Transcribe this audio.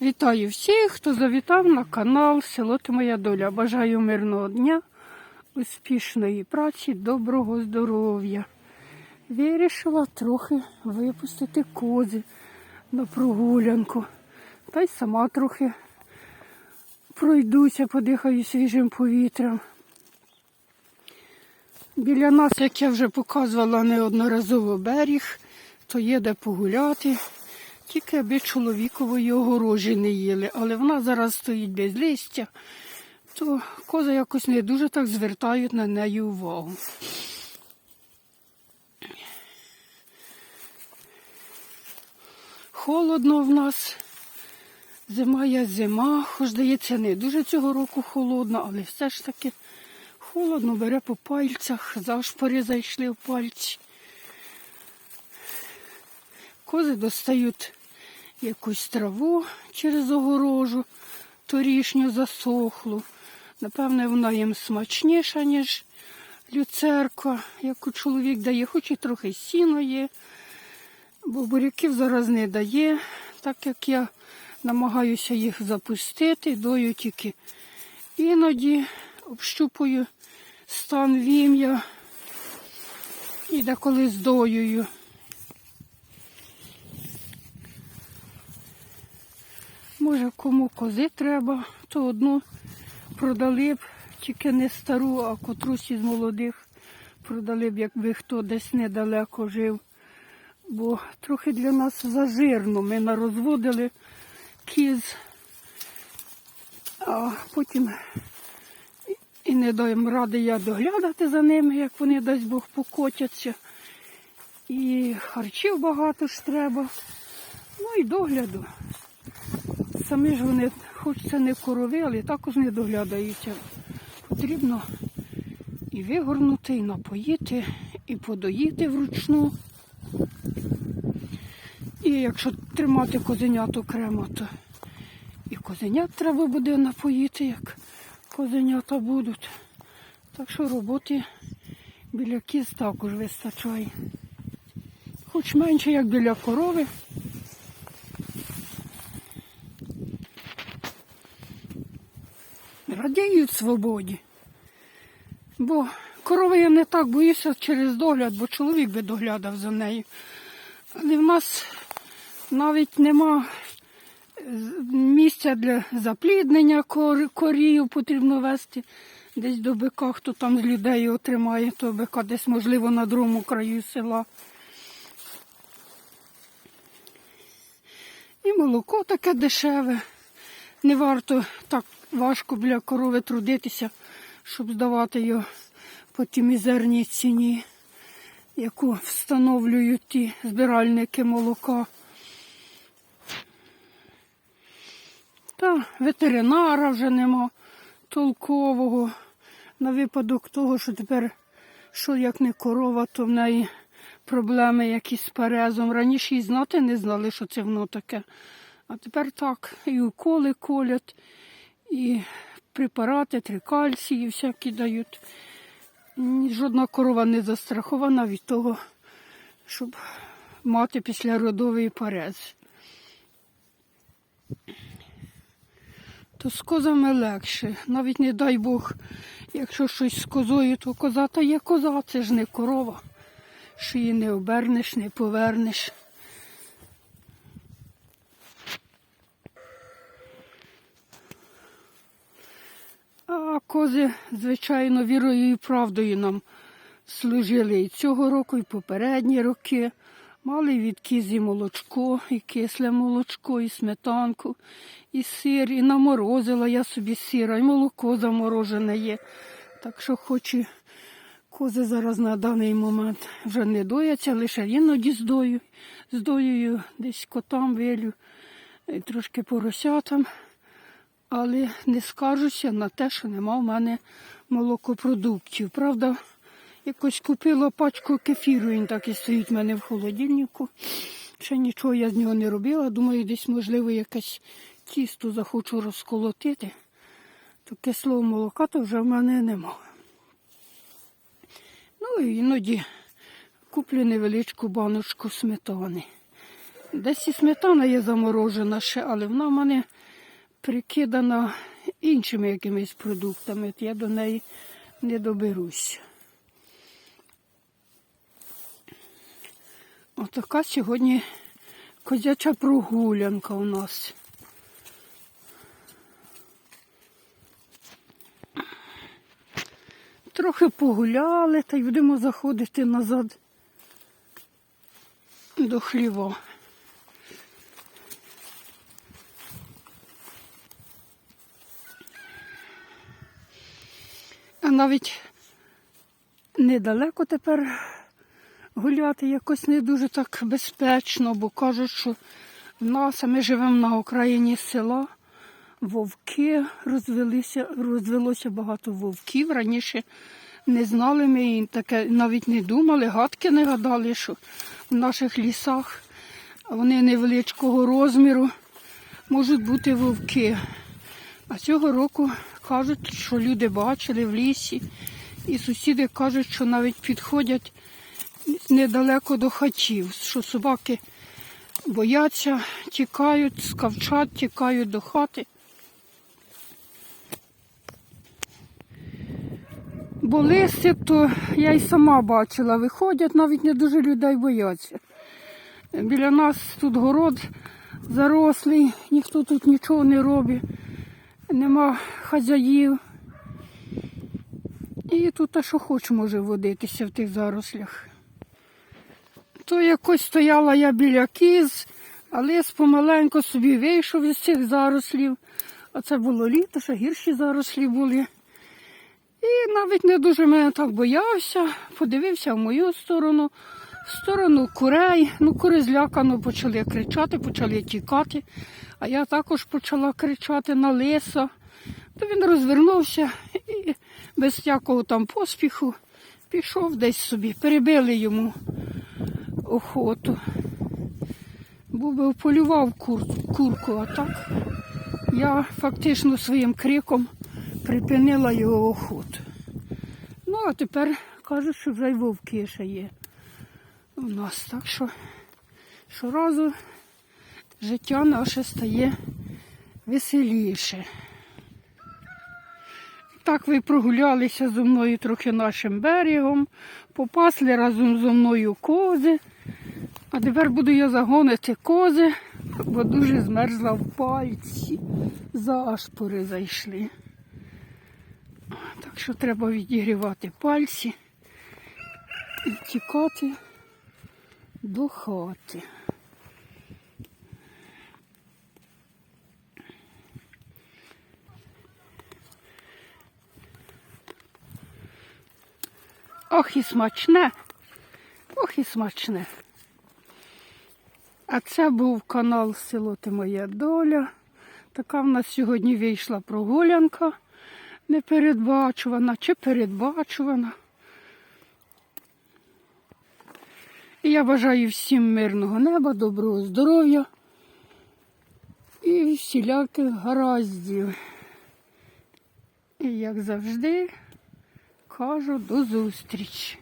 Вітаю всіх, хто завітав на канал Село Ти Моя Доля. Бажаю мирного дня, успішної праці, доброго здоров'я. Вирішила трохи випустити кози на прогулянку. Та й сама трохи пройдуся, подихаю свіжим повітрям. Біля нас, як я вже показувала неодноразово берег, то є де погуляти. Тільки аби чоловікової огорожі не їли, але вона зараз стоїть без листя, то кози якось не дуже так звертають на неї увагу. Холодно в нас. Зима є зима, хоч здається, не дуже цього року холодно, але все ж таки холодно, бере по пальцях, зашпори зайшли в пальці. Кози достають якусь траву через огорожу, торішню засохлу. Напевне, вона їм смачніша, ніж люцерка, яку чоловік дає, хоч і трохи сіно є, бо буряків зараз не дає, так як я намагаюся їх запустити, дою тільки іноді общупую стан вім'я і деколи здоюю. Може, кому кози треба, то одну продали б, тільки не стару, а котрусь із молодих продали б, якби хто десь недалеко жив. Бо трохи для нас зажирно. Ми нарозводили кіз, а потім і не даємо ради я доглядати за ними, як вони дасть Бог покотяться. І харчів багато ж треба. Ну і догляду. Самі ж вони, хоч це не корови, але також не доглядаються. Потрібно і вигорнути, і напоїти, і подоїти вручну. І якщо тримати козенят окремо, то і козенят треба буде напоїти, як козенята будуть. Так що роботи біля кіз також вистачає. Хоч менше, як біля корови. Свободі. Бо корови я не так боюся через догляд, бо чоловік би доглядав за нею. Але в нас навіть нема е, місця для запліднення корів, потрібно вести десь до бика, хто там з людей отримає, то бика десь, можливо, на другому краю села. І молоко таке дешеве. Не варто так важко біля корови трудитися, щоб здавати його по тій мізерній ціні, яку встановлюють ті збиральники молока. Та ветеринара вже нема толкового на випадок того, що тепер, що як не корова, то в неї проблеми якісь з перезом. Раніше і знати не знали, що це воно таке. А тепер так, і уколи колять, і препарати, трикальції всякі дають. Жодна корова не застрахована від того, щоб мати післяродовий парез. То з козами легше. Навіть не дай Бог, якщо щось з козою, то коза та є коза, це ж не корова. Що її не обернеш, не повернеш. А кози, звичайно, вірою і правдою нам служили і цього року, і попередні роки. Мали від кізі молочко, і кисле молочко, і сметанку, і сир, і наморозила я собі сира, і молоко заморожене є. Так що хоч і кози зараз на даний момент вже не дояться, лише іноді здою, здоюю десь котам вилю, і трошки поросятам але не скаржуся на те, що нема в мене молокопродуктів. Правда, якось купила пачку кефіру, він так і стоїть в мене в холодильнику. Ще нічого я з нього не робила. Думаю, десь, можливо, якесь тісто захочу розколотити. То кислого молока то вже в мене нема. Ну і іноді куплю невеличку баночку сметани. Десь і сметана є заморожена ще, але вона в мене прикидана іншими якимись продуктами. Я до неї не доберусь. Отака сьогодні козяча прогулянка у нас. Трохи погуляли та й будемо заходити назад до хліва. А навіть недалеко тепер гуляти якось не дуже так безпечно, бо кажуть, що в нас, а ми живемо на окраїні села, вовки розвелися, розвелося багато вовків. Раніше не знали ми і таке навіть не думали, гадки не гадали, що в наших лісах вони невеличкого розміру можуть бути вовки. А цього року кажуть, що люди бачили в лісі, і сусіди кажуть, що навіть підходять недалеко до хатів, що собаки бояться, тікають, скавчать, тікають до хати. Бо листя, то я й сама бачила, виходять, навіть не дуже людей бояться. Біля нас тут город зарослий, ніхто тут нічого не робить, нема хазяїв. І тут те, що хоч може водитися в тих зарослях. То якось стояла я біля кіз, а лис помаленьку собі вийшов із цих зарослів. А це було літо, ще гірші зарослі були. І навіть не дуже мене так боявся, подивився в мою сторону, сторону курей. Ну, кури злякано почали кричати, почали тікати. А я також почала кричати на лиса. То він розвернувся і без всякого там поспіху пішов десь собі. Перебили йому охоту. Був би полював кур, курку, а так я фактично своїм криком припинила його охоту. Ну, а тепер кажуть, що вже й вовки ще є у нас. Так що щоразу життя наше стає веселіше. Так ви прогулялися зі мною трохи нашим берегом, попасли разом зі мною кози. А тепер буду я загонити кози, бо дуже змерзла в пальці. Зашпори зайшли. Так що треба відігрівати пальці і тікати до хати. Ох і смачне, ох і смачне. А це був канал Село Ти Моя Доля. Така в нас сьогодні вийшла прогулянка непередбачувана чи передбачувана. І я бажаю всім мирного неба, доброго здоров'я і всіляких гараздів. І як завжди кажу до зустрічі.